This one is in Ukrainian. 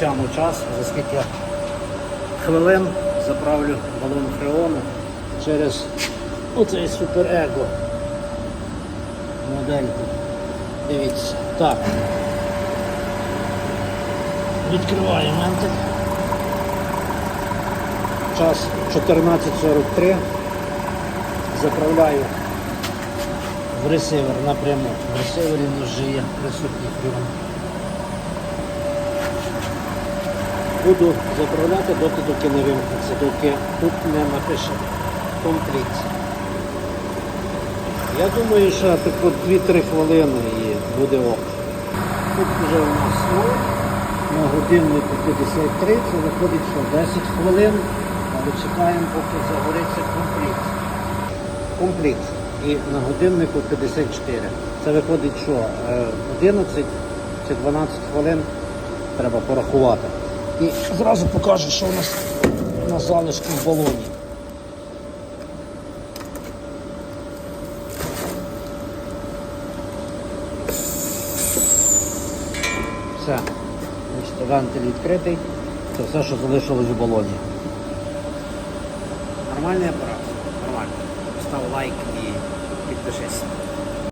глядачам у час, за скільки хвилин заправлю балон фреону через оцей суперего модельку. Дивіться. Так. Відкриваю ментик. Час 14.43. Заправляю в ресивер напряму. В ресивері нас вже є присутній фреон. Буду заправляти доки доки не вимкнеться, доки тут не напише компліт. Я думаю, що так от 2-3 хвилини і буде ок. Тут вже у нас ну, на годиннику 53, це виходить, що 10 хвилин, але чекаємо, поки загориться компліт. Компліт. І на годиннику 54. Це виходить, що е, 11 чи 12 хвилин треба порахувати. І зразу покажу, що у нас на залишку в балоні. Все. Вентиль відкритий. Це все, що залишилось у балоні. Нормальний апарат. Нормально. Став лайк і підпишись.